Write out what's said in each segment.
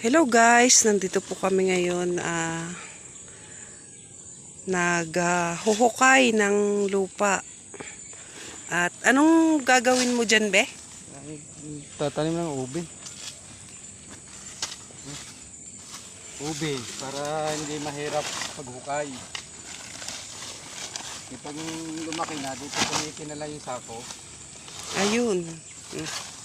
Hello guys, nandito po kami ngayon ah naghuhukay ng lupa. At anong gagawin mo dyan, be? Tatanim ng ube. Ube, para hindi mahirap paghukay. E pag lumaki na, dito pumitin na lang yung sako. Ayun. Mm.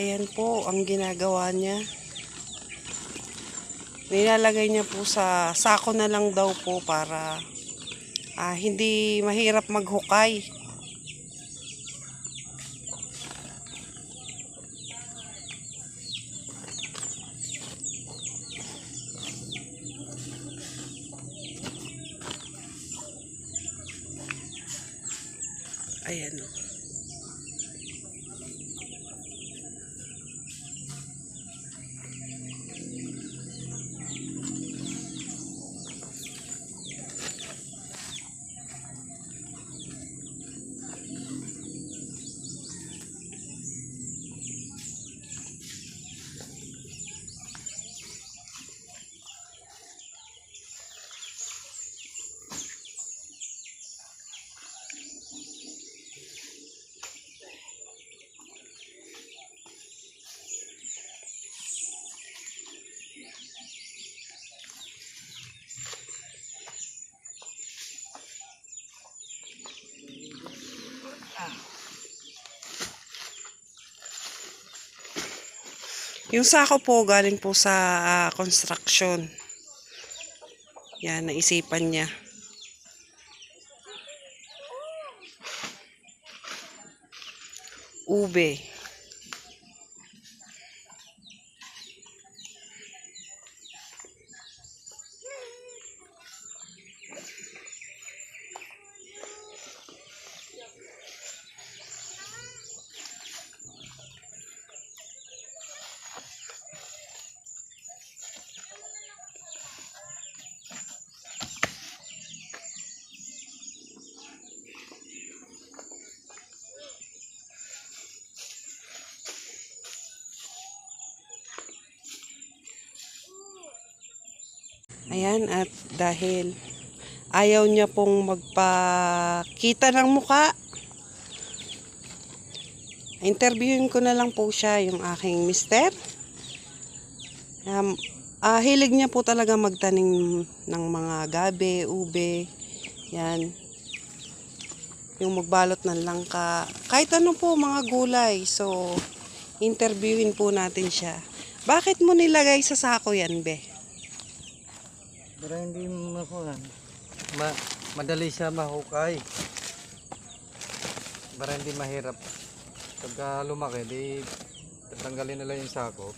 Ayan po ang ginagawa niya. Nilalagay niya po sa sako na lang daw po para ah, hindi mahirap maghukay. Ayan o. Yung sako po galing po sa ah, construction. Yan, naisipan niya. Ube. Ayan, at dahil ayaw niya pong magpakita ng muka, interviewin ko na lang po siya, yung aking mister. Um, ah, hilig niya po talaga magtanim ng mga gabi, ube, yan. Yung magbalot ng langka, kahit ano po mga gulay. So, interviewin po natin siya. Bakit mo nilagay sa sako yan, be? Para hindi makuhan. Ma madali siya mahukay. Para hindi mahirap. Pagka lumaki, di tatanggalin na lang yung sako.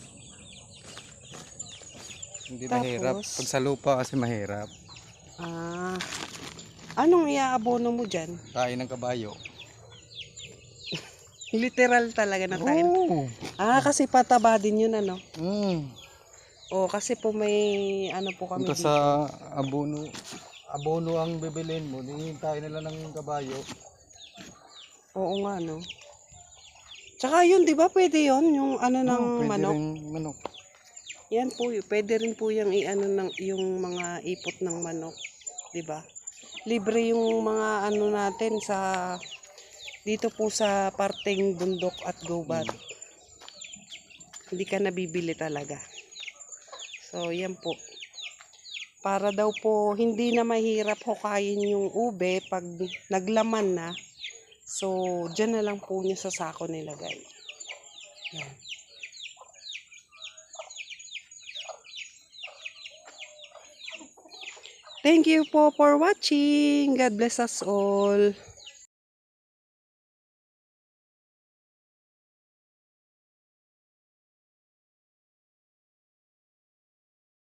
Hindi Tapos? mahirap. Pag sa lupa kasi mahirap. Ah, anong iaabono mo dyan? Kain ng kabayo. Literal talaga na tayo. Oo. Ah, kasi pataba din yun ano. Mm. O, kasi po may ano po kami Punta dito. sa abono. Abono ang bibilin mo. Hihintay nila ng kabayo. Oo nga, no. Tsaka yun, di ba pwede yun? Yung ano ng Oo, pwede manok. rin manok. Yan po, yun. pwede rin po yung i-ano ng, yung mga ipot ng manok. Di ba? Libre yung mga ano natin sa dito po sa parteng bundok at gobat. Hindi ka nabibili talaga. So, yan po. Para daw po hindi na mahirap hukayin yung ube pag naglaman na. So, dyan na lang po niya sa sako nilagay. Yan. Thank you po for watching. God bless us all.